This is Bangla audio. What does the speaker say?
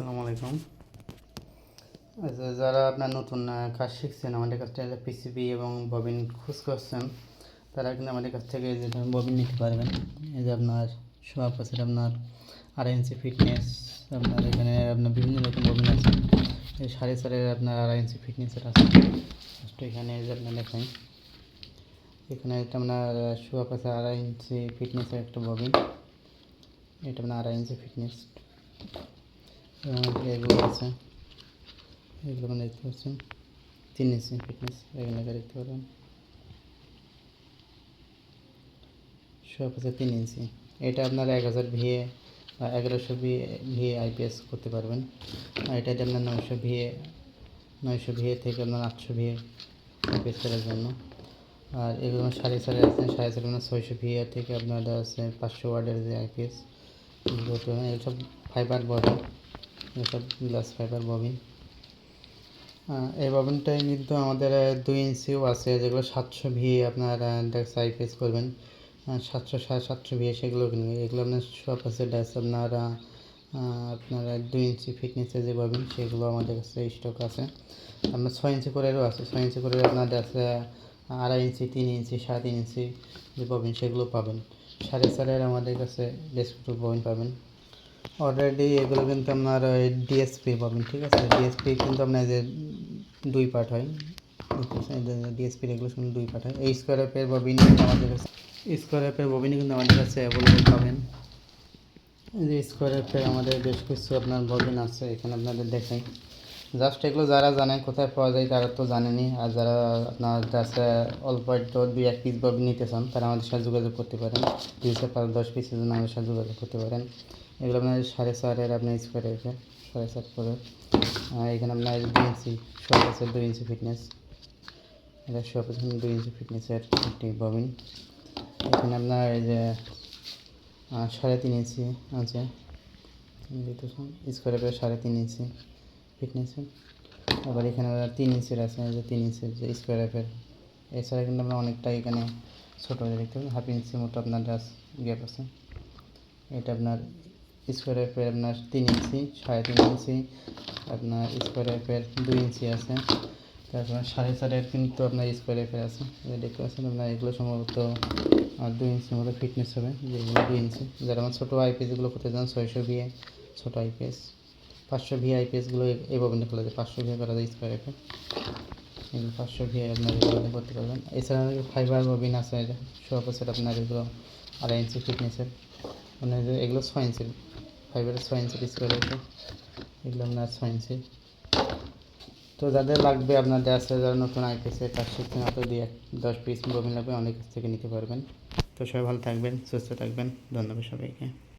আসসালামু আলাইকুম। আচ্ছা যারা আপনার নতুন কাজ শিখছেন, আমাদের কাছ থেকে পিসিবি এবং ববিন খোঁজ করছেন, তারা কিন্তু আমাদের কাছ থেকে যে ববিন নিতে পারবেন। এই যে আপনার সব আছে আপনার ইঞ্চি ফিটনেস আপনার এখানে আপনার বিভিন্ন রকম ববিন আছে। এই সাড়ে চারের আপনার ইঞ্চি ফিটনেসের আছে। এখানে যে আপনার দেখেন, এখানে এটা আপনার শোয়াপ আছে আড়াই ইঞ্চি ফিটনেসের একটা ববিন। এটা আপনার আড়াই ইঞ্চি ফিটনেস এগুলো আছে এগুলো মানে দেখতে পাচ্ছেন তিন ইঞ্চি ফিটনেস এখানে দেখতে পারবেন সব আছে তিন ইঞ্চি এটা আপনার এক হাজার ভিএ বা এগারোশো ভিএ ভিএ আইপিএস করতে পারবেন আর এটাতে আপনার নয়শো ভিএ নয়শো ভিএ থেকে আপনার আটশো ভিএ আইপিএস করার জন্য আর এগুলো সাড়ে সাড়ে আছে সাড়ে সাড়ে মানে ছয়শো ভিএ থেকে আপনার আছে পাঁচশো ওয়ার্ডের যে আইপিএস এইসব ফাইবার ববিন এসব গ্লাস ফাইবার ববিন। এই ববিনটাই কিন্তু আমাদের দুই ইঞ্চিও আছে, যেগুলো সাতশো ভি আপনার সাইফেস করবেন। সাতশো সাড়ে সাতশো ভি সেগুলো কিনবে এগুলো আপনার সব আছে ড্যাস আপনার আপনার দুই ইঞ্চি ফিটনেসের যে ববিন, সেগুলো আমাদের কাছে স্টক আছে। আপনার ছয় ইঞ্চি করেও আছে, ছয় ইঞ্চি করে আপনার ড্যাস আড়াই ইঞ্চি, তিন ইঞ্চি সাড়ে তিন ইঞ্চি যে ববিন, সেগুলো পাবেন। সাড়ে চারের আমাদের কাছে ডেস্কটপ ববিন পাবেন। অলরেডি এগুলো কিন্তু আপনার ডিএসপি পাবেন, ঠিক আছে? ডিএসপি কিন্তু আপনার যে দুই পার্ট হয়। ডিএসপি এগুলো শুধু দুই পার্ট হয়। এই স্কোয়ার অ্যাপের ববিন আমাদের কাছে স্কোয়ার অ্যাপের ববিনই কিন্তু আমাদের কাছে অ্যাভেলেবল পাবেন। যে স্কোয়ার অ্যাপের আমাদের বেশ কিছু আপনার ববিন আছে, এখানে আপনাদের দেখাই। জাস্ট এগুলো যারা জানে কোথায় পাওয়া যায় তারা তো জানেনি। আর যারা আপনার জাস্ট অল্প একটু, দুই এক পিস ববিন নিতে চান, তারা আমাদের সাথে যোগাযোগ করতে পারেন। দুইশো পাঁচ, দশ পিসের জন্য আমাদের সাথে যোগাযোগ করতে পারেন। এগুলো আপনার সাড়ে চারের আপনার স্কোয়ার আছে সাড়ে চার করে। এখানে আপনার দুই ইঞ্চি সব আছে, দুই ইঞ্চি ফিটনেস এটা সব আছে দুই ইঞ্চি ফিটনেসের একটি ববিন এখানে আপনার এই যে সাড়ে তিন ইঞ্চি আছে। স্কোয়ার সাড়ে তিন ইঞ্চি ফিটনেসের আবার এখানে তিন ইঞ্চির আছে যে তিন ইঞ্চির যে স্কোয়ার অ্যাপের এছাড়া কিন্তু আমরা অনেকটা এখানে ছোটো হয়ে দেখতে পাবেন হাফ ইঞ্চি মতো আপনার জাস্ট গ্যাপ আছে। এটা আপনার স্কোয়ার অ্যাপের আপনার তিন ইঞ্চি সাড়ে তিন ইঞ্চি আপনার স্কোয়ার অ্যাপের দুই ইঞ্চি আছে। তারপর সাড়ে চারের কিন্তু আপনার স্কোয়ার অ্যাপের আছে। দেখতে পাচ্ছেন আপনার এগুলো সম্ভবত আর দুই ইঞ্চির মতো ফিটনেস হবে, যেগুলো দুই ইঞ্চি যারা আমার ছোটো আইপিএসগুলো করতে চান, ছয়শো ভিএ ছোটো আইপিএস পাঁচশো ভি আইপিএসগুলো এই ববিনে খোলা যায় পাঁচশো ভি করা যায় স্কোয়ার অ্যাপে এগুলো পাঁচশো ভি আপনার এগুলো করতে পারবেন। এছাড়া ফাইবার ববিন আছে সব আছে আপনার এগুলো আড়াই ইঞ্চি ফিটনেসের মানে এগুলো ছয় ইঞ্চির ফাইবারের ছয় ইঞ্চি স্কোয়ার আছে এগুলো আপনার ছয় ইঞ্চি তো যাদের লাগবে আপনাদের আছে, যারা নতুন আইপিএসে কাজ শিখছেন অত দিয়ে দশ পিস ববিন লাগবে, অনেক কাছ থেকে নিতে পারবেন। তো সবাই ভালো থাকবেন, সুস্থ থাকবেন। ধন্যবাদ সবাইকে।